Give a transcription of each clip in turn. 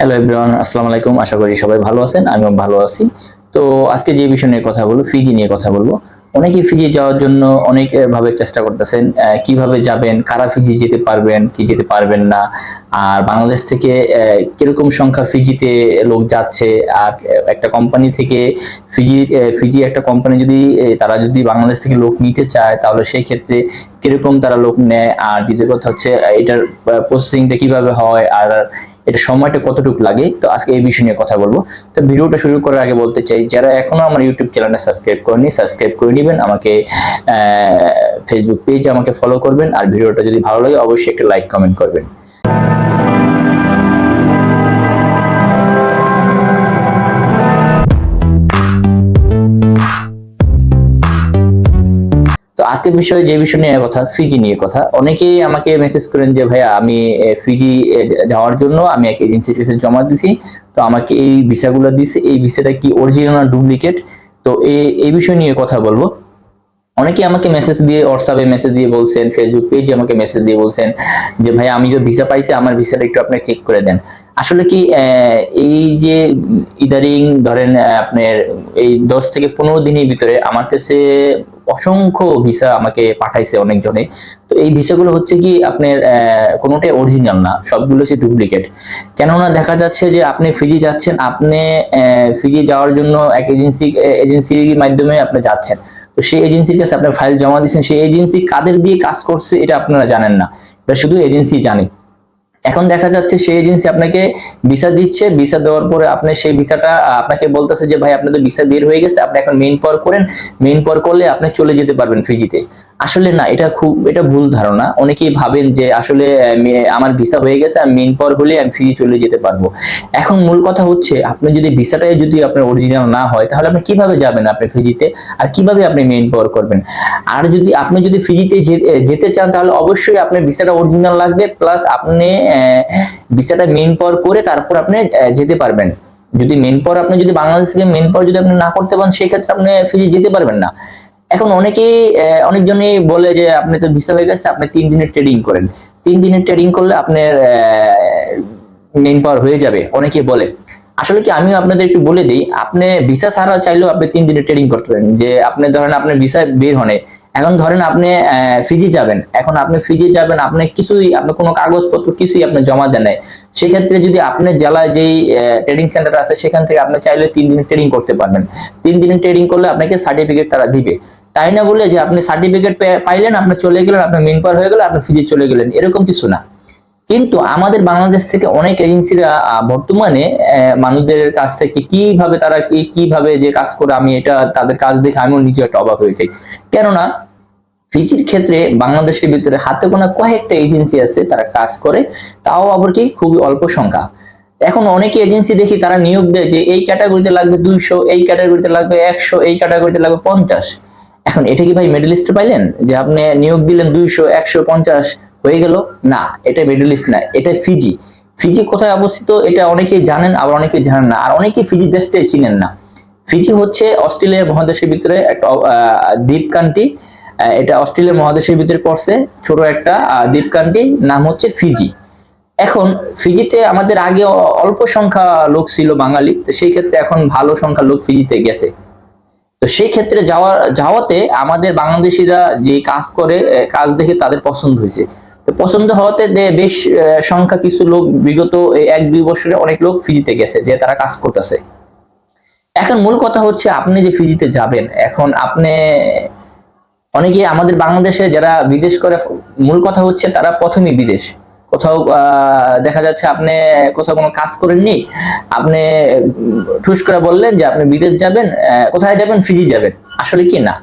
Hello everyone আসসালামু আলাইকুম। আশা করি সবাই ভালো আছেন, আমিও ভালো আছি। তো আজকে যে বিষয় নিয়ে কথা বলব ফিজি নিয়ে কথা বলব। অনেকেই ফিজি যাওয়ার জন্য অনেক ভাবে চেষ্টা করতেছেন কীভাবে যাবেন, কারা ফিজি যেতে পারবেন, কি যেতে পারবেন না, আর বাংলাদেশ থেকে কীরকম সংখ্যা ফিজিতে লোক যাচ্ছে, আর একটা কোম্পানি থেকে ফিজি ফিজি একটা কোম্পানি যদি তারা যদি বাংলাদেশ থেকে লোক নিতে চায়, তাহলে সেই ক্ষেত্রে কীরকম তারা লোক নেয়? আর দ্বিতীয় কথা হচ্ছে এটার প্রসেসিংটা কীভাবে হয়? আর এটা সময়টা কতটুকু লাগে? তো আজকে এই বিষয় নিয়ে কথা বলব। তো ভিডিওটা শুরু করার আগে বলতে চাই, যারা এখনও আমার ইউটিউব চ্যানেলটা সাবস্ক্রাইব করেনি সাবস্ক্রাইব করে নেবেন। আমাকে ফেসবুক পেজ আমাকে ফলো করবেন। আর ভিডিওটা যদি ভালো লাগে, অবশ্যই একটা লাইক কমেন্ট করবেন। তো আজকের বিষয়ে যে বিষয় নিয়ে কথা ফিজি নিয়ে কথা, অনেকেই আমাকে মেসেজ করেন যে, ভাইয়া, আমি ফিজি যাওয়ার জন্য আমি এক এজেন্সির কাছে জমা দিছি, তো আমাকে এই ভিসাগুলো দিছে, এই ভিসাটা কি অরিজিনাল ডুপ্লিকেট তো এই এই বিষয় নিয়ে কথা বলব। অনেকে আমাকে মেসেজ দিয়ে হোয়াটসঅ্যাপে মেসেজ দিয়ে বলছেন ফেসবুক পেজে আমাকে মেসেজ দিয়ে বলছেন যে ভাই আমি যে ভিসা পাইছি, আমার ভিসাটা একটু আপনি চেক করে দেন। আসলে কি এই যে ইদারিং ধরেন আপনার এই দশ থেকে পনেরো দিনের ভিতরে আমার কাছে অসংখ্য ভিসা আমাকে পাঠাইছে অনেকজনে। তো এই ভিসাগুলো হচ্ছে কি আপনার কোনোটাই অরিজিনাল না, সবগুলো হচ্ছে ডুপ্লিকেট কেননা দেখা যাচ্ছে যে আপনি ফিজি যাচ্ছেন, আপনি ফিজি যাওয়ার জন্য এক এজেন্সি এজেন্সির মাধ্যমে আপনি যাচ্ছেন। তো সেই এজেন্সির কাছে আপনার ফাইল জমা দিচ্ছেন সেই এজেন্সি কাদের দিয়ে কাজ করছে এটা আপনারা জানেন না। শুধু এজেন্সি জানে। এখন দেখা যাচ্ছে সেই এজেন্সি আপনাকে ভিসা দিচ্ছে ভিসা দেওয়ার পরে আপনি সেই ভিসাটা আপনাকে বলতেছে যে, ভাই, আপনাদের ভিসা বের হয়ে গেছে, আপনি এখন মেইন পর করেন। মেইন পর করলে আপনি চলে যেতে পারবেন ফিজিতে আসলে না, এটা খুব, এটা ভুল ধারণা। অনেকেই ভাবেন যে আসলে আমার ভিসা হয়ে গেছে, আমি মেইন পর হলে আমি ফিজি চলে যেতে পারব। এখন মূল কথা হচ্ছে, আপনি যদি ভিসাটাই যদি আপনার অরিজিনাল না হয়, তাহলে আপনি কীভাবে যাবেন আপনি ফিজিতে আর কীভাবে আপনি মেইন পাওয়ার করবেন? আর যদি, আপনি যদি ফিজিতে যেতে চান, তাহলে অবশ্যই আপনার ভিসাটা অরিজিনাল লাগবে প্লাস আপনি ভিসাটা মেন পাওয়ার করে তারপর আপনি যেতে পারবেন। যদি মেন পাওয়ার আপনি যদি বাংলাদেশ থেকে মেন পাওয়ার যদি আপনি না করতে পারেন সেই ক্ষেত্রে আপনি ফিজি যেতে পারবেন না। এখন অনেকেই অনেকজনই বলে যে আপনি তো ভিসা হয়ে গেছে, আপনি তিন দিনের ট্রেডিং করেন। তিন দিনের ট্রেডিং করলে আপনার মেইন পাওয়ার হয়ে যাবে অনেকে বলে। আসলে কি আমিও আপনাদের একটু বলে দিই, আপনি ভিসা ছাড়া চাইলেও আপনি তিন দিনের ট্রেডিং করতে পারেন। যে আপনি ধরেন আপনার ভিসা বের হনে, এখন ধরেন আপনি ফিজি যাবেন, এখন আপনি ফিজি যাবেন, আপনি কিছুই, আপনি কোনো কাগজপত্র কিছুই আপনি জমা দেন নাই। সেক্ষেত্রে যদি আপনার জেলায় যেই ট্রেডিং সেন্টার আছে, সেখান থেকে আপনি চাইলে তিন দিনের ট্রেডিং করতে পারবেন। তিন দিনের ট্রেডিং করলে আপনাকে সার্টিফিকেট তারা দিবে। তাই না বলে যে আপনি সার্টিফিকেট পাইলেন, আপনি চলে গেলেন আপনার মেন পাওয়ার হয়ে গেল আপনি ফিজি চলে গেলেন, এরকম কিছু না। কিন্তু আমাদের বাংলাদেশ থেকে অনেক এজেন্সিরা বর্তমানে মানুষদের কাছ থেকে কীভাবে তারা কীভাবে যে কাজ করে, আমি এটা, তাদের কাজ দেখে আমিও নিজে একটা অবাক হয়ে যাই। কেননা, ফিজির ক্ষেত্রে বাংলাদেশের ভিতরে হাতে গোনা কয়েকটা এজেন্সি আছে, তারা কাজ করে, তাও আবার কি খুবই অল্প সংখ্যা। এখন অনেকে এজেন্সি দেখি, তারা নিয়োগ দেয় যে এই ক্যাটাগরিতে লাগবে দুইশো, এই ক্যাটাগরিতে লাগবে একশো, এই ক্যাটাগরিতে লাগবে পঞ্চাশ। এখন এটা কি ভাই মেডেলিস্ট পাইলেন? যে আপনি নিয়োগ দিলেন দুইশো, একশো, পঞ্চাশ, হয়ে গেল? না, এটা মিডল ইস্ট না, এটা ফিজি ফিজি কোথায় অবস্থিত? এটা অনেকেই জানেন, আবার অনেকেই জানেন না। আর অনেকেই ফিজি দেশটাই চিনেন না। ফিজি হচ্ছে অস্ট্রেলিয়া মহাদেশের ভিতরে একটা দ্বীপ কান্ট্রি এটা অস্ট্রেলিয়া মহাদেশের ভিতরে পড়ছে, ছোট একটা দ্বীপ কান্ট্রি নাম হচ্ছে ফিজি এখন ফিজিতে আমাদের আগে অল্প সংখ্যা লোক ছিল বাঙালি, তো সেই ক্ষেত্রে এখন ভালো সংখ্যা লোক ফিজিতে গেছে। তো সেই ক্ষেত্রে যাওয়া যাওয়াতে আমাদের বাংলাদেশিরা যে কাজ করে কাজ দেখে তাদের পছন্দ হয়েছে। তো পছন্দ হওয়াতে বেশ সংখ্যা কিছু লোক বিগত এক দুই বছরে অনেক লোক ফিজিতে গেছে, যে তারা কাজ করতেছে। এখন মূল কথা হচ্ছে আপনি যে ফিজিতে যাবেন, এখন আপনি অনেকে আমাদের বাংলাদেশে যারা বিদেশ করে, মূল কথা হচ্ছে তারা প্রথমেই বিদেশ। কোথাও দেখা যাচ্ছে আপনি কোথাও কোনো কাজ করেননি, আপনি ঠুস করে বললেন যে আপনি বিদেশ যাবেন কোথায় যাবেন, ফিজি যাবেন। আসলে কি না?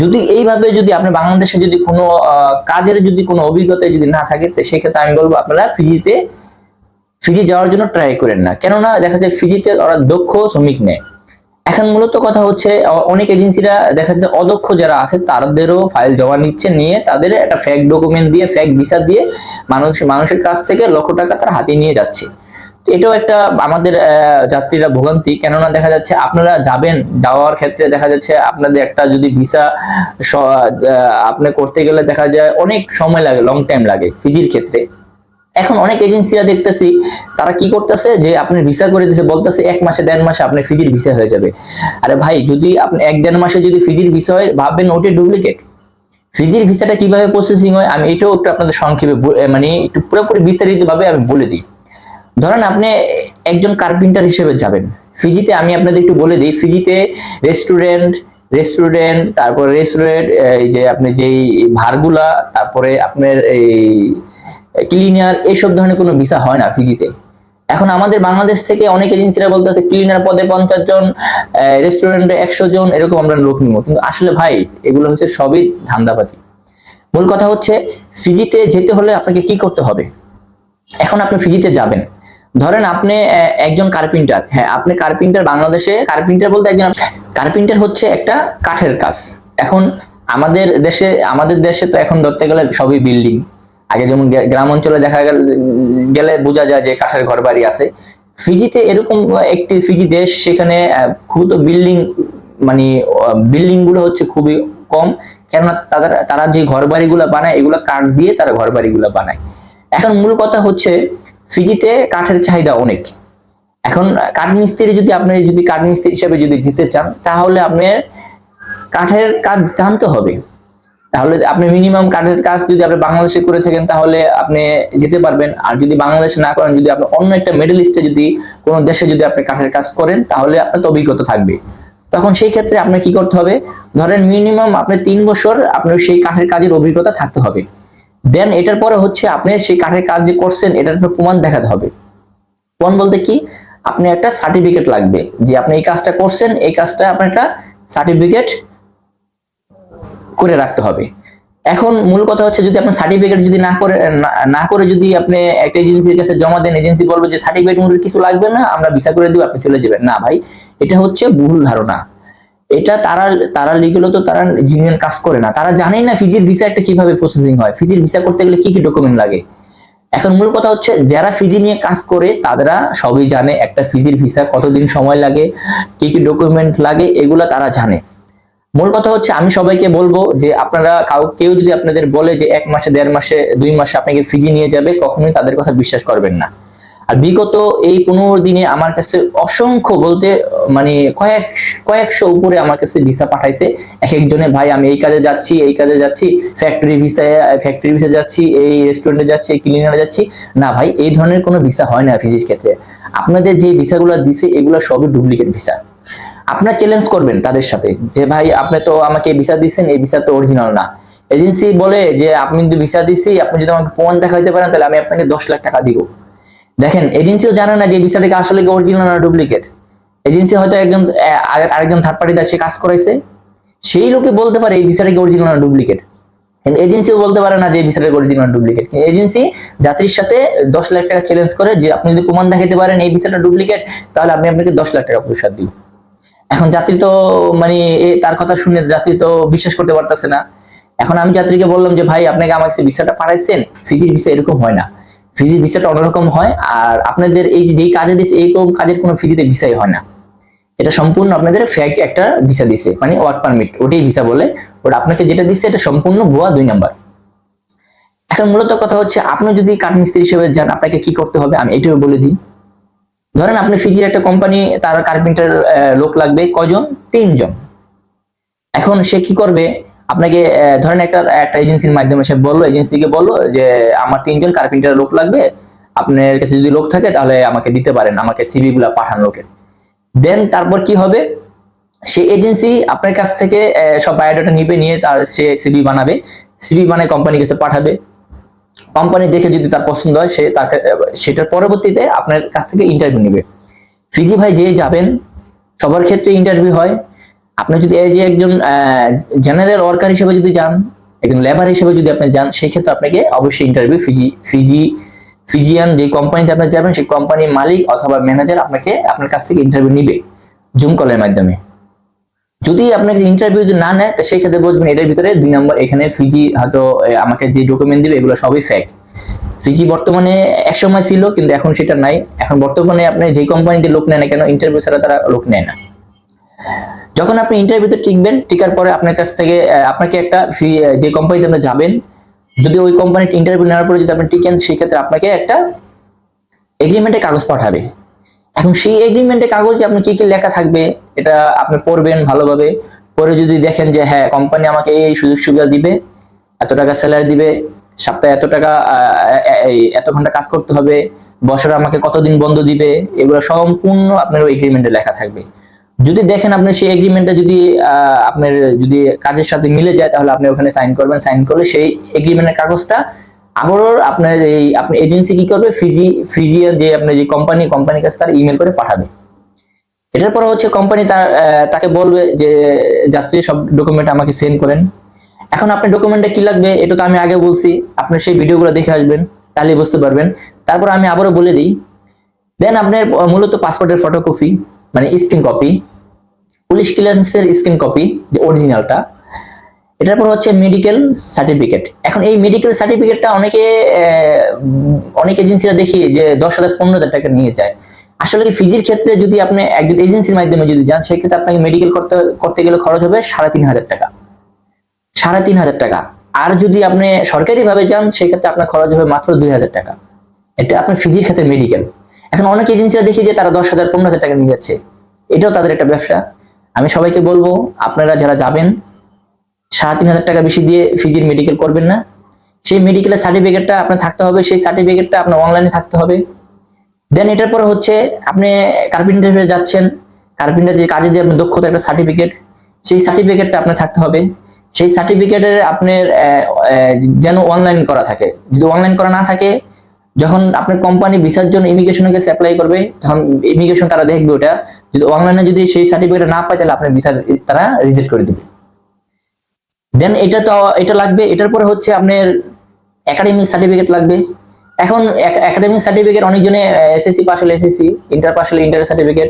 যদি এইভাবে যদি আপনি বাংলাদেশে যদি কোনো কাজের যদি কোনো অভিজ্ঞতা যদি না থাকে সেক্ষেত্রে আমি বলব আপনারা ফিজিতে, ফিজি যাওয়ার জন্য ট্রাই করেন না। কেননা দেখা যায় ফিজিতে ওরা দক্ষ শ্রমিক নেয় এখন মূলত কথা হচ্ছে অনেক এজেন্সিরা দেখা যাচ্ছে অদক্ষ যারা আছে, তাদেরও ফাইল জমা নিচ্ছে, নিয়ে তাদের একটা ফ্যাক ডকুমেন্ট দিয়ে ফ্যাক ভিসা দিয়ে মানুষ মানুষের কাছ থেকে লক্ষ টাকা তার হাতে নিয়ে যাচ্ছে। এটাও একটা আমাদের যাত্রীরা ভোগান্তি। কেননা দেখা যাচ্ছে আপনারা যাবেন, যাওয়ার ক্ষেত্রে দেখা যাচ্ছে আপনাদের একটা যদি ভিসা আপনি করতে গেলে দেখা যায় অনেক সময় লাগে লং টাইম লাগে, ফিজির ক্ষেত্রে। এখন অনেক এজেন্সিরা দেখতেছি, তারা কি করতেছে যে আপনি ভিসা করে দিছে, বলতেছে এক মাসে, দেড় মাসে আপনার ফিজির ভিসা হয়ে যাবে। আরে ভাই, যদি আপনি এক দেড় মাসে যদি ফিজির ভিসা হয়, ভাববেন ওটি ডুপ্লিকেট ফিজির ভিসাটা কীভাবে প্রসেসিং হয়, আমি এটাও একটু আপনাদের সংক্ষেপে মানে একটু পুরোপুরি বিস্তারিত ভাবে আমি বলে দিই। ধরেন আপনি একজন কার্পেন্টার হিসেবে যাবেন। ফিজিতে আমি আপনাদের একটু বলে দিই, ফিজিতে রেস্টুরেন্ট রেস্টুরেন্ট তারপরে রেস্টুরেন্ট এই যে আপনি যেই ভারগুলা, তারপরে আপনার এই ক্লিনার এইসব ধরনের কোনো ভিসা হয় না ফিজিতে এখন আমাদের বাংলাদেশ থেকে অনেক এজেন্সিরা বলতেছে ক্লিনার পদে পঞ্চাশ জন রেস্টুরেন্টে একশো জন, এরকম আমরা লোক নিব। কিন্তু আসলে ভাই, এগুলো হচ্ছে সবই ধান্দাবাজি। মূল কথা হচ্ছে ফিজিতে যেতে হলে আপনাকে কি করতে হবে? এখন আপনি ফিজিতে যাবেন। ধরেন আপনি একজন কার্পেন্টার হ্যাঁ আপনি কার্পেন্টার বাংলাদেশে কার্পেন্টার বলতে একজন কার্পেন্টার হচ্ছে একটা কাঠের কাজ। এখন আমাদের দেশে আমাদের দেশে তো এখন ধরতে গেলে সবই বিল্ডিং আগে যেমন গ্রাম অঞ্চলে দেখা গেল বোঝা যায় যে কাঠের ঘর বাড়ি আছে। ফিজিতে এরকম একটি ফিজি দেশ, সেখানে খুব তো বিল্ডিং মানে বিল্ডিংগুলো হচ্ছে খুবই কম। কেননা তাদের, তারা যে ঘর বাড়িগুলো বানায়, এগুলো কাঠ দিয়ে তারা ঘর বাড়িগুলো বানায়। এখন মূল কথা হচ্ছে, ফিজিতে কাঠের চাহিদা অনেক। এখন কাঠ মিস্ত্রি যদি আপনি, যদি কাঠ মিস্ত্রি হিসেবে যদি যেতে চান, তাহলে আপনার কাঠের কাজ জানতে হবে। তাহলে আপনি মিনিমাম কাঠের কাজ যদি আপনি বাংলাদেশে করে থাকেন, তাহলে আপনি যেতে পারবেন। আর যদি বাংলাদেশে না করেন, যদি আপনি অন্য একটা মিডল ইস্টে যদি কোনো দেশে যদি আপনি কাঠের কাজ করেন, তাহলে আপনার তো অভিজ্ঞতা থাকবে। তখন সেই ক্ষেত্রে আপনার কি করতে হবে? ধরেন মিনিমাম আপনি তিন বছর আপনার সেই কাঠের কাজের অভিজ্ঞতা থাকতে হবে। দেন এটার পরে হচ্ছে আপনি সেই কাঠের কাজ যে করছেন, এটার প্রমাণ দেখাতে হবে। প্রমাণ বলতে কি? আপনি একটা সার্টিফিকেট লাগবে যে আপনি এই কাজটা করছেন, এই কাজটা আপনার একটা সার্টিফিকেট করে রাখতে হবে। এখন মূল কথা হচ্ছে যদি আপনি সার্টিফিকেট যদি না করে, না- করে যদি আপনি একটা এজেন্সির কাছে জমা দেন এজেন্সি বলবে যে সার্টিফিকেট মূল কিছু লাগবে না, আমরা ভিসা করে দিব, আপনি চলে যাবেন। না ভাই, এটা হচ্ছে ভুল ধারণা। এটা তারা তারা লিগেল তো তারা ইউনিয়ন কাজ করে না। তারা জানেই না ফিজির ভিসা একটা কীভাবে প্রসেসিং হয়। ফিজির ভিসা করতে গেলে কি কি ডকুমেন্ট লাগে? এখন মূল কথা হচ্ছে যারা ফিজি নিয়ে কাজ করে তারা সবই জানে একটা ফিজির ভিসা কতদিন সময় লাগে, কি কি ডকুমেন্ট লাগে, এগুলা তারা জানে। মূল কথা হচ্ছে আমি সবাইকে বলব যে আপনারা কাউ, কেউ যদি আপনাদের বলে যে এক মাসে, দেড় মাসে, দুই মাসে আপনাকে ফিজি নিয়ে যাবে, কখনোই তাদের কথা বিশ্বাস করবেন না। আর বিগত এই পনেরো দিনে আমার কাছে অসংখ্য বলতে মানে কয়েক, কয়েকশো উপরে আমার কাছে ভিসা পাঠাইছে। এক একজনে, ভাই, আমি এই কাজে যাচ্ছি, এই কাজে যাচ্ছি, ফ্যাক্টরি ভিসা ফ্যাক্টরি ভিসা যাচ্ছি, এই রেস্টুরেন্টে যাচ্ছি, এই ক্লিনারে যাচ্ছি। না ভাই, এই ধরনের কোনো ভিসা হয় না ফিজির ক্ষেত্রে। আপনাদের যে ভিসাগুলো দিছে, এগুলো সবই ডুপ্লিকেট ভিসা। আপনার চ্যালেঞ্জ করবেন তাদের সাথে যে, ভাই, আপনি তো আমাকে ভিসা দিচ্ছেন, এই ভিসা তো অরিজিনাল না। এজেন্সি বলে যে, আপনি যদি ভিসা দিছি, আপনি যদি আমাকে প্রমাণ দেখাইতে পারেন, তাহলে আমি আপনাকে দশ লাখ টাকা দিব। দেখেন এজেন্সিও জানে না যে ভিসাটা কি আসলে অরিজিনাল না ডুপ্লিকেট এজেন্সি হয়তো একজন আরেকজন থার্ড পার্টি সে কাজ করাইছে। সেই লোকে বলতে পারে এই ভিসাটা কি অরিজিনাল না ডুপ্লিকেট এজেন্সিও বলতে পারে না যে ভিসাটা অরিজিনাল ডুপ্লিকেট এজেন্সি যাত্রীর সাথে দশ লাখ টাকা চ্যালেঞ্জ করে যে, আপনি যদি প্রমাণ দেখাতে পারেন, এই ভিসাটা ডুপ্লিকেট তাহলে আমি আপনাকে দশ লাখ টাকা পুরস্কার দিব। এখন যাত্রী তো মানে তার কথা শুনে যাত্রী তো বিশ্বাস করতে পারতেছে না। এখন আমি যাত্রীকে বললাম যে, ভাই আপনাকে আমাকে ভিসাটা পাঠাইছেন ফিজির ভিসা এরকম হয় না। ফিজির ভিসাটা অন্যরকম হয় আর আপনাদের এই যেই কাজে দিচ্ছে এইরকম কাজের কোনো ফিজিতে ভিসাই হয় না। এটা সম্পূর্ণ আপনাদের ফেক একটা ভিসা দিছে মানে ওয়ার্ক পারমিট ওটাই ভিসা বলে। ওটা আপনাকে যেটা দিচ্ছে এটা সম্পূর্ণ ভুয়া দুই নাম্বার। এখন মূলত কথা হচ্ছে, আপনি যদি কাঠমিস্ত্রি হিসেবে যান, আপনাকে কি করতে হবে? আমি এটাও বলে দিই। ধরেন আপনি ফিজির একটা কোম্পানি তার কার্পেন্টার লোক লাগবে কজন? তিনজন। এখন সে কি করবে? আপনাকে ধরেন একটা একটা এজেন্সির মাধ্যমে সে বলল এজেন্সিকে বলল যে, আমার তিনজন কার্পেন্টার লোক লাগবে। আপনার কাছে যদি লোক থাকে, তাহলে আমাকে দিতে পারেন, আমাকে সিভি গুলা পাঠান লোকের। দেন তারপর কি হবে? সে এজেন্সি আপনার কাছ থেকে সব বায়োডাটা নিবে, নিয়ে তার সে সিভি বানাবে। সিভি বানায় কোম্পানির কাছে পাঠাবে। কোম্পানি দেখে যদি তার পছন্দ হয়, সে তাকে, সেটার পরবর্তীতে আপনার কাছ থেকে ইন্টারভিউ নেবে। ফিজি ভাই যে যাবেন, সবার ক্ষেত্রে ইন্টারভিউ হয়। আপনি যদি এই যে একজন জেনারেল ওয়ার্কার হিসেবে যদি যান, একজন লেবার হিসেবে যদি আপনি যান, সেই ক্ষেত্রে আপনাকে অবশ্যই ইন্টারভিউ ফিজি ফিজি, ফিজিয়ান যে কোম্পানিতে আপনি যাবেন, সেই কোম্পানির মালিক অথবা ম্যানেজার আপনাকে আপনার কাছ থেকে ইন্টারভিউ নিবে জুম কলের মাধ্যমে। যদি আপনাকে ইন্টারভিউ যদি না নেয় সেই ক্ষেত্রে বলবেন এটার ভিতরে দুই নম্বর এখানে ফিজি হয়তো আমাকে যে ডকুমেন্ট দিবে, এগুলো সবই ফেক ফিজি বর্তমানে এক সময় ছিল, কিন্তু এখন সেটা নাই। এখন বর্তমানে আপনি যে কোম্পানিতে লোক নেয় না কেন ইন্টারভিউ ছাড়া তারা লোক নেয় না। যখন আপনি ইন্টারভিউতে টিকবেন, টিকার পরে আপনার কাছ থেকে আপনাকে একটা যে কোম্পানিতে আপনি যাবেন, যদি ওই কোম্পানির ইন্টারভিউ নেওয়ার পরে যদি আপনি টিকেন, সেক্ষেত্রে আপনাকে একটা এগ্রিমেন্টের কাগজ পাঠাবে। এখন সেই এগ্রিমেন্টের কাগজে আপনি কি কি লেখা থাকবে, এটা আপনি পড়বেন ভালোভাবে। পরে যদি দেখেন যে হ্যাঁ কোম্পানি আমাকে এই সুযোগ সুবিধা দিবে, এত টাকা স্যালারি দিবে, সপ্তাহে এত টাকা এত ঘণ্টা কাজ করতে হবে, বছরে আমাকে কতদিন বন্ধ দিবে, এগুলো সম্পূর্ণ আপনার ওই এগ্রিমেন্টে লেখা থাকবে। যদি দেখেন আপনি সেই এগ্রিমেন্টটা যদি আপনার যদি কাজের সাথে মিলে যায়, তাহলে আপনি ওখানে সাইন করবেন সাইন করলে সেই এগ্রিমেন্টের কাগজটা আবারও আপনার এই আপনার এজেন্সি কি করবে? ফিজি ফিজিয়ান যে আপনার যে কোম্পানি কোম্পানির কাছে তার ইমেল করে পাঠাবে। এটার পর হচ্ছে কোম্পানি তার তাকে বলবে যে, যাত্রী সব ডকুমেন্ট আমাকে সেন্ড করেন। এখন আপনার ডকুমেন্টে কি লাগবে? এটা তো আমি আগে বলছি। আপনি সেই ভিডিওগুলো দেখে আসবেন তাহলে বুঝতে পারবেন। তারপর আমি আবারও বলে দিই। দেন আপনার মূলত পাসপোর্টের ফটোকপি মানে স্ক্রিন কপি পুলিশ ক্লিয়ারেন্সের স্ক্রিন কপি যে অরিজিনালটা এটার পর হচ্ছে মেডিকেল সার্টিফিকেট এখন এই মেডিকেল সার্টিফিকেটটা অনেকে অনেক এজেন্সিরা দেখি যে দশ হাজার, পনেরো হাজার টাকা নিয়ে যায়। আসলে ফিজির ক্ষেত্রে যদি আপনি একজন এজেন্সির মাধ্যমে যদি যান, সেক্ষেত্রে আপনাকে মেডিকেল করতে করতে গেলে খরচ হবে সাড়ে তিন হাজার টাকা। সাড়ে তিন হাজার টাকা। আর যদি আপনি সরকারি ভাবে যান, সেক্ষেত্রে আপনার খরচ হবে মাত্র দুই হাজার টাকা। এটা আপনার ফিজির ক্ষেত্রে মেডিকেল এখন অনেক এজেন্সিরা দেখি যে তারা দশ হাজার, পনেরো হাজার টাকা নিয়ে যাচ্ছে। এটাও তাদের একটা ব্যবসা। আমি সবাইকে বলব, আপনারা যারা যাবেন সাড়ে তিন হাজার টাকা বেশি দিয়ে ফিজির মেডিকেল করবেন না। সেই মেডিকেলের সার্টিফিকেটটা আপনার থাকতে হবে, সেই সার্টিফিকেটটা আপনার অনলাইনে থাকতে হবে। দেন এটার পরে হচ্ছে আপনি কার্পেন্টার যাচ্ছেন কার্পেন্টার যে কাজে যে আপনার দক্ষতা একটা সার্টিফিকেট সেই সার্টিফিকেটটা আপনার থাকতে হবে। সেই সার্টিফিকেটের আপনার যেন অনলাইন করা থাকে। যদি অনলাইন করা না থাকে, যখন আপনার কোম্পানি ভিসার জন্য ইমিগ্রেশনের কাছে অ্যাপ্লাই করবে, তখন ইমিগ্রেশন তারা দেখবে ওটা। যদি অনলাইনে যদি সেই সার্টিফিকেট না পায়, তাহলে আপনার ভিসা তারা রিজেক্ট করে দেবে। দেন এটা তো, এটা লাগবে, এটার পরে হচ্ছে আপনার একাডেমিক সার্টিফিকেট লাগবে। এখন একাডেমিক সার্টিফিকেট অনেকজনে এসএসসি পাস হলে এসএসসি ইন্টার পাস হলে ইন্টার সার্টিফিকেট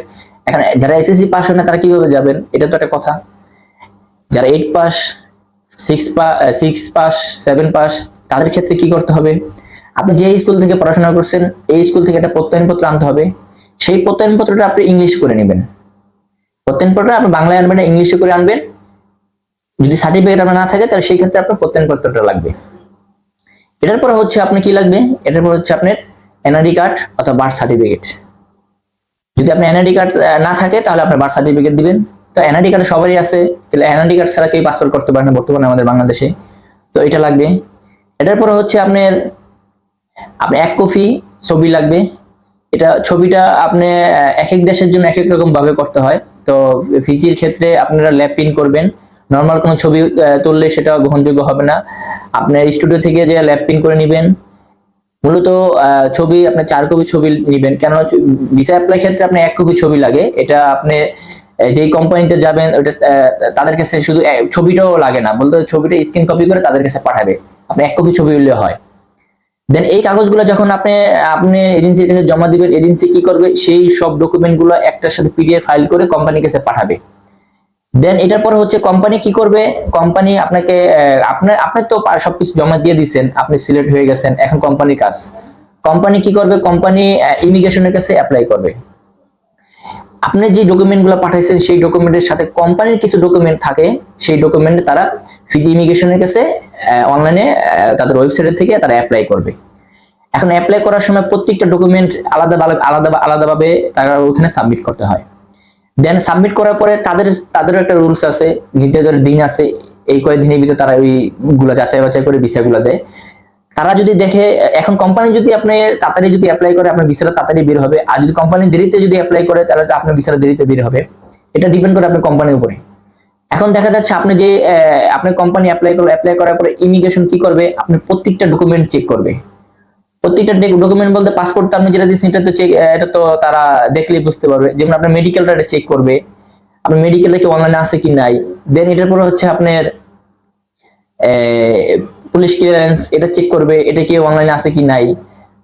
এখন, যারা এসএসসি পাস হয় না, তারা কীভাবে যাবেন? এটা তো একটা কথা। যারা eight pass six pass six pass seven pass তাদের ক্ষেত্রে কি করতে হবে? আপনি যে স্কুল থেকে পড়াশোনা করছেন, এই স্কুল থেকে একটা প্রত্যয়নপত্র আনতে হবে। সেই প্রত্যয়নপত্রটা আপনি ইংলিশ করে নেবেন। প্রত্যয়নপত্রটা আপনি বাংলায় আনবেন না ইংলিশে করে আনবেন। যদি সার্টিফিকেট আপনার না থাকে, তাহলে সেই ক্ষেত্রে আপনার প্রত্যয়নপত্রটা লাগবে। এটার পর হচ্ছে আপনি কি লাগবে? এটার পর হচ্ছে আপনার এনআইডি কার্ড অথবা বার্থ সার্টিফিকেট যদি আপনার এনআইডি কার্ড না থাকে, তাহলে আপনার বার্থ সার্টিফিকেট দিবেন। তো এনআইডি কার্ড সবারই আছে, তাহলে এনআইডি কার্ড ছাড়া কেউ পাসপোর্ট করতে পারে না বর্তমানে আমাদের বাংলাদেশে। তো এটা লাগবে। এটার পরে হচ্ছে আপনার আপনি এক কপি ছবি লাগবে। এটা ছবিটা আপনি এক এক দেশের জন্য এক এক রকম ভাবে করতে হয়। তো ফিজির ক্ষেত্রে আপনারা ল্যাব প্রিন্ট করবেন। নর্মাল কোনো ছবি তুললে সেটা গ্রহণযোগ্য হবে না। আপনার স্টুডিও থেকে যে প্রিন্ট করে নেবেন, মূলত ছবি, আপনি চার কপি ছবি নেবেন। কেন ভিসা অ্যাপ্লাই ক্ষেত্রে আপনি এক কপি ছবি লাগে। এটা আপনি যেই কোম্পানিতে যাবেন ওটা তাদের কাছে শুধু ছবিটাও লাগে না। বলতে ছবিটা স্ক্রিন কপি করে তাদের কাছে পাঠাবে। আপনি এক কপি ছবি উঠলে হয়। দেন এই কাগজগুলো যখন আপনি আপনি এজেন্সির কাছে জমা দিবেন এজেন্সি কি করবে? সেই সব ডকুমেন্টগুলো একটার সাথে পিডিএফ ফাইল করে কোম্পানির কাছে পাঠাবে। দেন এটার পর হচ্ছে কোম্পানি কি করবে? কোম্পানি আপনাকে আপনার আপনি তো সবকিছু জমা দিয়ে দিচ্ছেন আপনি সিলেক্ট হয়ে গেছেন, এখন কোম্পানির কাজ। কোম্পানি কি করবে? কোম্পানি ইমিগ্রেশনের কাছে অ্যাপ্লাই করবে। আপনি যে ডকুমেন্টগুলো পাঠাইছেন, সেই ডকুমেন্টের সাথে কোম্পানির কিছু ডকুমেন্ট থাকে, সেই ডকুমেন্ট তারা ফিজি ইমিগ্রেশনের কাছে অনলাইনে তাদের ওয়েবসাইট থেকে তারা অ্যাপ্লাই করবে। এখন অ্যাপ্লাই করার সময় প্রত্যেকটা ডকুমেন্ট আলাদা আলাদা আলাদাভাবে তারা ওখানে সাবমিট করতে হয়। দেন সাবমিট করার পরে তাদের তাদের একটা রুলস আছে নির্ধারিত দিন আছে, এই কয়েকদিনের ভিতরে তারা ওই গুলো যাচাই বাছাই করে ভিসাগুলো দেয়। তারা যদি দেখে, এখন কোম্পানি যদি আপনি তাড়াতাড়ি যদি অ্যাপ্লাই করে, আপনার ভিসাটা তাড়াতাড়ি বের হবে। আর যদি কোম্পানি দেরিতে যদি অ্যাপ্লাই করে, তাহলে আপনার ভিসাটা দেরিতে বের হবে। এটা ডিপেন্ড করে আপনার কোম্পানির উপরে। এখন দেখা যাচ্ছে আপনি যে আপনার কোম্পানি অ্যাপ্লাই করল অ্যাপ্লাই করার পরে ইমিগ্রেশন কি করবে? আপনি প্রত্যেকটা ডকুমেন্ট চেক করবে। প্রত্যেকটা ডকুমেন্ট বলতে পাসপোর্ট তো আপনি যেটা দিচ্ছেন, এটা তো চেক এটা তো তারা দেখলেই বুঝতে পারবে। যেমন আপনার মেডিকেলটা এটা চেক করবে আপনার মেডিকেলটা কি অনলাইনে আছে কি নাই। দেন এটার পরে হচ্ছে আপনার পুলিশ ক্লিয়ারেন্স এটা চেক করবে, এটা কি অনলাইনে আছে কি নাই।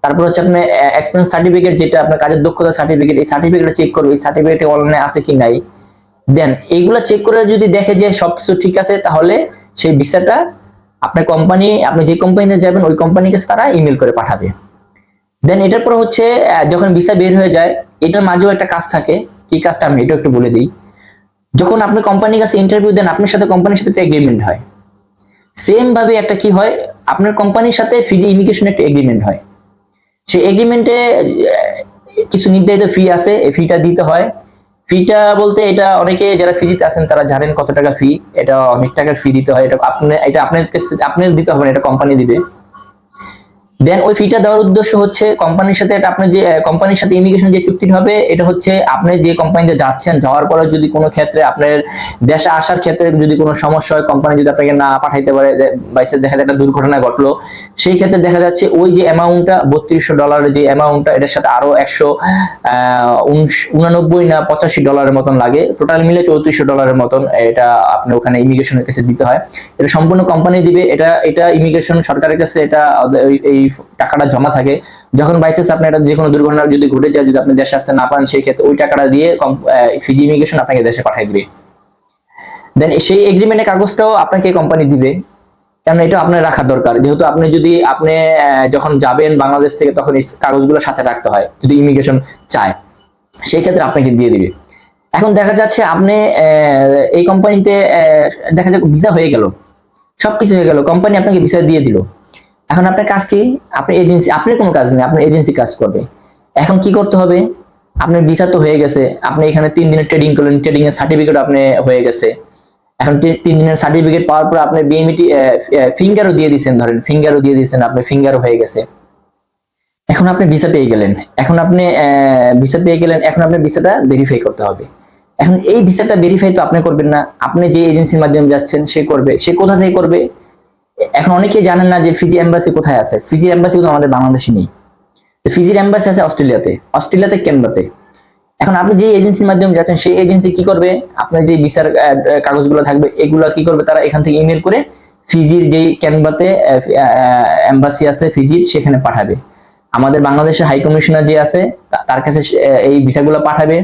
তারপর হচ্ছে আপনার এক্সপিরিয়েন্স সার্টিফিকেট যেটা আপনার কাজের দক্ষতা সার্টিফিকেট এই সার্টিফিকেটটা চেক করবে, এই সার্টিফিকেট অনলাইনে আছে কি নাই। দেন এইগুলো চেক করে যদি দেখে যে সবকিছু ঠিক আছে, তাহলে সেই ভিসাটা আপনার কোম্পানি আপনি যে কোম্পানিতে যাবেন, ওই কোম্পানিকে তারা ইমেল করে পাঠাবে। দেন এটার পর হচ্ছে যখন ভিসা বের হয়ে যায়, এটার মাঝেও একটা কাজ থাকে। কি কাজটা আমি এটা একটু বলে দিই। যখন আপনি কোম্পানির কাছে ইন্টারভিউ দেন, আপনার সাথে কোম্পানির সাথে একটা এগ্রিমেন্ট হয়। সেম ভাবে একটা কি হয়, আপনার কোম্পানির সাথে ফিজি ইমিগ্রেশন একটা এগ্রিমেন্ট হয়। সেই এগ্রিমেন্টে কিছু নির্ধারিত ফি আছে, এই ফিটা দিতে হয়। ফিটা বলতে এটা অনেকে যারা ফিজিতে আছেন, তারা জানেন কত টাকা ফি এটা অনেক টাকার ফি দিতে হয়। এটা আপনি, এটা আপনাদের আপনার দিতে হবে না, এটা কোম্পানি দিবে। দেন ওই ফিটা দেওয়ার উদ্দেশ্য হচ্ছে কোম্পানির সাথে এটা আপনার যে কোম্পানির সাথে ইমিগ্রেশন যে চুক্তিটা হবে, এটা হচ্ছে আপনি যে কোম্পানিতে যাচ্ছেন, যাওয়ার পরে যদি কোনো ক্ষেত্রে আপনার দেশে আসার ক্ষেত্রে যদি কোনো সমস্যা হয় কোম্পানি যদি আপনাকে না পাঠাইতে পারে বাইসে দেখা যায় একটা দুর্ঘটনা ঘটলো, সেই ক্ষেত্রে দেখা যাচ্ছে ওই যে অ্যামাউন্টটা বত্রিশশো ডলারের যে অ্যামাউন্টটা এটার সাথে আরও একশো উনানব্বই না পঁচাশি ডলারের মতন লাগে। টোটাল মিলে চৌত্রিশশো ডলারের মতন এটা আপনি ওখানে ইমিগ্রেশনের কাছে দিতে হয়। এটা সম্পূর্ণ কোম্পানি দিবে। এটা এটা ইমিগ্রেশন সরকারের কাছে, এটা এই টাকাটা জমা থাকে। যখন বাইসেস আপনি এটা যে কোনো দুর্ঘটনা যদি ঘটে যায়, যদি আপনি দেশে আসতে না পারেন সেই ক্ষেত্রে ওই টাকাটা দিয়ে ফিজি ইমিগ্রেশন আপনাকে দেশে পাঠিয়ে দিবে। দেন সেই এগ্রিমেন্টের কাগজটাও আপনাকে কোম্পানি দিবে। কারণ এটা আপনার রাখার দরকার। যেহেতু আপনি যদি, আপনি যখন যাবেন বাংলাদেশ থেকে, তখন এই কাগজগুলো সাথে রাখতে হয়, যদি ইমিগ্রেশন চায়। সেই ক্ষেত্রে আপনাকে দিয়ে দিবে। এখন দেখা যাচ্ছে আপনি এই কোম্পানিতে দেখা যাক ভিসা হয়ে গেল। সবকিছু হয়ে গেল। কোম্পানি আপনাকে ভিসা দিয়ে দিল। এখন আপনার কাজ কি? আপনি এজেন্সি আপনার কোনো কাজ নেই আপনার এজেন্সি কাজ করবে। এখন কি করতে হবে? আপনার ভিসা তো হয়ে গেছে, আপনি এখানে তিন দিনের ট্রেডিং করলেন ট্রেডিং এর সার্টিফিকেট আপনি হয়ে গেছে। এখন তিন দিনের সার্টিফিকেট পাওয়ার পর আপনি বিএমইটি ফিঙ্গারও দিয়ে দিয়েছেন, ধরেন ফিঙ্গারও দিয়ে দিয়েছেন আপনার ফিঙ্গারও হয়ে গেছে। এখন আপনি ভিসা পেয়ে গেলেন, এখন আপনি ভিসা পেয়ে গেলেন, এখন আপনার ভিসাটা ভেরিফাই করতে হবে। এখন এই ভিসাটা ভেরিফাই তো আপনি করবেন না, আপনি যে এজেন্সির মাধ্যমে যাচ্ছেন, সে করবে, সে কোথা থেকে করবে? এখন অনেকেই জানেন না যে ফিজি এম্বাসি কোথায় আছে। ফিজি এম্বাসি কিন্তু আমাদের বাংলাদেশে নেই। ফিজির এম্বাসি আছে অস্ট্রেলিয়াতে। অস্ট্রেলিয়াতে ক্যানবাতে এখন আপনি যে এজেন্সির মাধ্যমে যাচ্ছেন, সেই এজেন্সি কি করবে? আপনার যে ভিসার কাগজগুলো থাকবে, এগুলো কি করবে? তারা এখান থেকে ইমেল করে ফিজির যেই ক্যানভাতে এম্বাসি আছে ফিজির, সেখানে পাঠাবে। আমাদের বাংলাদেশের হাই কমিশনার যে আছে তার কাছে এই ভিসাগুলো পাঠাবে।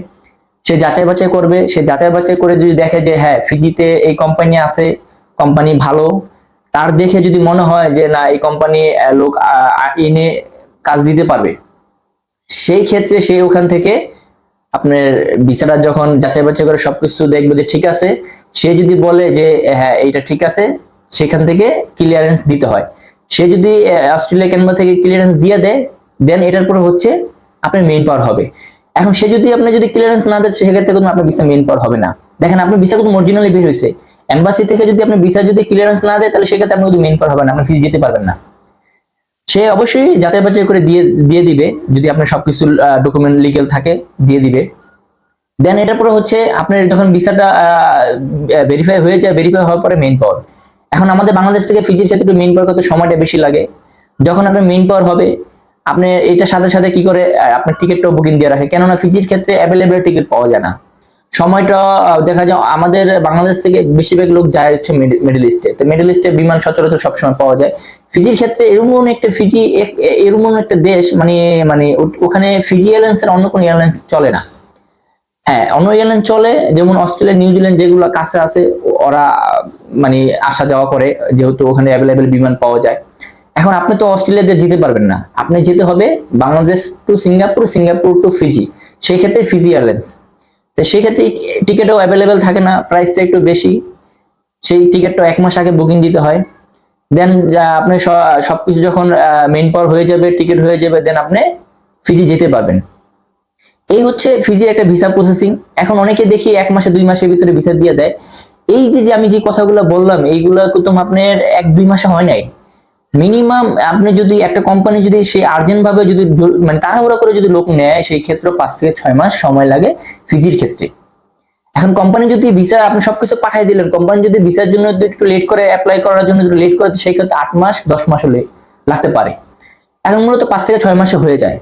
সে যাচাই বাছাই করবে। সে যাচাই বাছাই করে যদি দেখে যে হ্যাঁ ফিজিতে এই কোম্পানি আছে কোম্পানি ভালো তার দেখে যদি মনে হয় যে না, এই কোম্পানি লোক এনে কাজ দিতে পারবে, সেই ক্ষেত্রে সে ওখান থেকে আপনার ভিসাটা যখন যাচাই বাছাই করে সবকিছু দেখবে যে ঠিক আছে, সে যদি বলে যে হ্যাঁ এইটা ঠিক আছে, সেখান থেকে ক্লিয়ারেন্স দিতে হয়। সে যদি অস্ট্রেলিয়া ক্যানভা থেকে ক্লিয়ারেন্স দিয়ে দেয় দেন এটার পর হচ্ছে আপনার মেইন পাওয়ার হবে। এখন সে যদি আপনি যদি ক্লিয়ারেন্স না দেয় সেক্ষেত্রে কিন্তু আপনার ভিসা মেইন পাওয়ার হবে না। দেখেন, আপনার ভিসা কিন্তু অরিজিনালি বের হয়েছে। এম্বাসি থেকে যদি আপনি ভিসা যদি ক্লিয়ারেন্স না দেয়, তাহলে সেক্ষেত্রে আপনি কিন্তু পাওয়ার হবে না আপনি ফিস যেতে পারবেন না। সে অবশ্যই যাচাই বাছাই করে দিয়ে দিয়ে দিবে, যদি আপনার সবকিছু ডকুমেন্ট লিগেল থাকে, দিয়ে দিবে। দেন এটার পরে হচ্ছে আপনার যখন ভিসাটা ভেরিফাই হয়ে যায় ভেরিফাই হওয়ার পরে মেইন পাওয়ার এখন আমাদের বাংলাদেশ থেকে ফিজির ক্ষেত্রে মেইন পাওয়ার করতে সময়টা বেশি লাগে। যখন আপনার মেইন পাওয়ার হবে, আপনি এটার সাথে সাথে কি করে আপনার টিকিটটাও বুকিং দিয়ে রাখে। কেননা ফিজির ক্ষেত্রে অ্যাভেলেবেল টিকিট পাওয়া যায় না। সময়টা দেখা যায় আমাদের বাংলাদেশ থেকে বেশিরভাগ লোক যায় হচ্ছে মিডল ইস্টে তো মিডল ইস্টে বিমান সচরাচর সবসময় পাওয়া যায়। ফিজির ক্ষেত্রে এরকম একটা ফিজি এরকম একটা দেশ মানে মানে ওখানে ফিজি এয়ারলাইন্স এর অন্য কোনো এয়ারলাইন্স চলে না। হ্যাঁ অন্য এয়ারলাইন চলে, যেমন অস্ট্রেলিয়া নিউজিল্যান্ড যেগুলো কাছে আছে, ওরা মানে আসা যাওয়া করে, যেহেতু ওখানে অ্যাভেলেবেল বিমান পাওয়া যায়। এখন আপনি তো অস্ট্রেলিয়াতে যেতে পারবেন না। আপনি যেতে হবে Bangladesh to Singapore Singapore to Fiji সেই ক্ষেত্রে ফিজি এয়ারলাইন্স তো সেই ক্ষেত্রে টিকিটও অ্যাভেলেবেল থাকে না প্রাইসটা একটু বেশি। সেই টিকিটটা এক মাস আগে বুকিং দিতে হয়। দেন আপনি সবকিছু যখন মেইন পাওয়ার হয়ে যাবে টিকিট হয়ে যাবে দেন আপনি ফিজি যেতে পারবেন। এই হচ্ছে ফিজির একটা ভিসা প্রসেসিং এখন অনেকে দেখি এক মাসে, দুই মাসের ভিতরে ভিসা দিয়ে দেয়। এই যে আমি যে কথাগুলো বললাম, এইগুলো কিন্তু আপনার এক, দুই মাসে হয় নাই। মিনিমাম আপনি যদি একটা কোম্পানি যদি সেই আর্জেন্ট ভাবে যদি মানে তাড়াহুড়া করে যদি লোক নেয়, সেই ক্ষেত্রে পাঁচ থেকে ছয় মাস সময় লাগে ফিজির ক্ষেত্রে। এখন কোম্পানি যদি ভিসা আপনি সবকিছু পাঠিয়ে দিলেন কোম্পানি যদি ভিসার জন্য একটু লেট করে অ্যাপ্লাই করার জন্য লেট করে, সেই ক্ষেত্রে আট মাস, দশ মাসও লে- লাগতে পারে। এখন মূলত পাঁচ থেকে ছয় মাসে হয়ে যায়।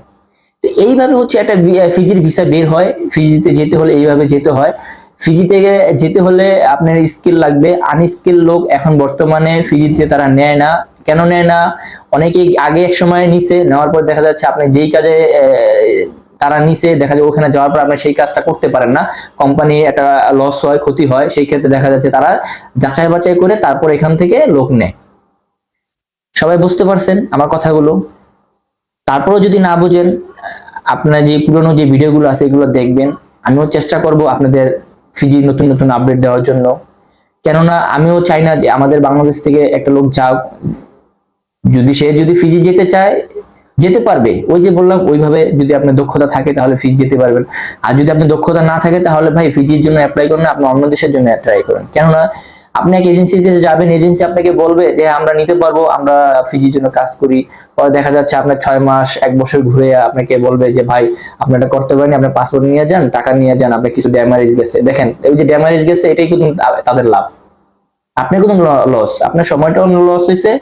তো এইভাবে হচ্ছে একটা ফিজির ভিসা বের হয়। ফিজিতে যেতে হলে এইভাবে যেতে হয়। ফিজি থেকে যেতে হলে আপনার স্কিল লাগবে। আনস্কিল লোক এখন বর্তমানে ফিজিতে তারা নেয় না। কেন নেয় না? অনেকেই আগে এক সময় নিছে, নেওয়ার পর দেখা যাচ্ছে আপনি যেই কাজে তারা নিচে দেখা যায় ওখানে যাওয়ার পর আপনি সেই কাজটা করতে পারেন না। কোম্পানি একটা লস হয়, ক্ষতি হয়, সেই ক্ষেত্রে দেখা যাচ্ছে তারা যাচাই বাছাই করে তারপর এখান থেকে লোক নেয়। সবাই বুঝতে পারছেন আমার কথাগুলো? তারপরেও যদি না বুঝেন, আপনার যে পুরনো যে ভিডিওগুলো আছে, এগুলো দেখবেন। আমিও চেষ্টা করব আপনাদের ফিজি নতুন নতুন আপডেট দেওয়ার জন্য। কেননা আমিও চাই না যে আমাদের বাংলাদেশ থেকে একটা লোক যাক যদি সে যদি ফিজি যেতে চায়, যেতে পারবে। ওই যে বললাম, ওইভাবে যদি আপনার দক্ষতা থাকে তাহলে ফিজি যেতে পারবেন। আর যদি আপনার দক্ষতা না থাকে, তাহলে ভাই ফিজির জন্য অ্যাপ্লাই করুন আপনি অন্য দেশের জন্য অ্যাপ্লাই করুন। কেননা, আপনি এক এজেন্সির কাছে যাবেন এজেন্সি আপনাকে বলবে যে, আমরা নিতে পারব, আমরা ফিজির জন্য কাজ করি। পরে দেখা যাচ্ছে আপনার ছয় মাস, এক বছর ঘুরে আপনাকে বলবে যে, ভাই আপনি এটা করতে পারেন আপনার পাসপোর্ট নিয়ে যান, টাকা নিয়ে যান, আপনার কিছু ড্যামারেজ গেছে। দেখেন, এই যে ড্যামারেজ গেছে, এটাই কিন্তু তাদের লাভ। আপনার কোনো লস আপনার সময়টাও লস হয়েছে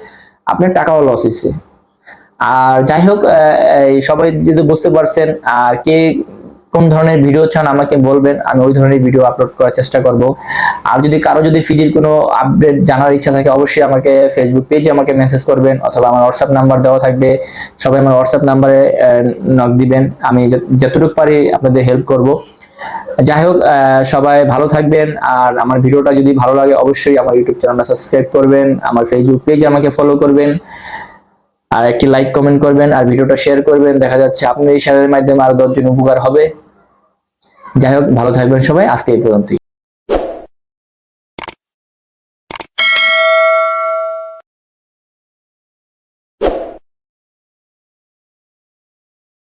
আপনার টাকাও লস হয়েছে আর যাই হোক সবাই যদি বুঝতে পারছেন, আর কে কোন ধরনের ভিডিও চান আমাকে বলবেন, আমি ওই ধরনের ভিডিও আপলোড করার চেষ্টা করব। আর যদি কারও যদি ফিজির কোনো আপডেট জানার ইচ্ছা থাকে, অবশ্যই আমাকে ফেসবুক পেজে আমাকে মেসেজ করবেন, অথবা আমার হোয়াটসঅ্যাপ নাম্বার দেওয়া থাকবে। সবাই আমার হোয়াটসঅ্যাপ নাম্বারে নক দিবেন। আমি যতটুকু পারি আপনাদের হেল্প করব। যাই হোক সবাই ভালো থাকবেন। আর আমার ভিডিওটা যদি ভালো লাগে, অবশ্যই আমার ইউটিউব চ্যানেলটা সাবস্ক্রাইব করবেন, আমার ফেসবুক পেজে আমাকে ফলো করবেন, আর একটি লাইক কমেন্ট করবেন, আর ভিডিওটা শেয়ার করবেন। দেখা যাচ্ছে আপনার এই শেয়ারের মাধ্যমে আরও দশজন উপকার হবে। যাই হোক ভালো থাকবেন সবাই। আজকে এই পর্যন্তই।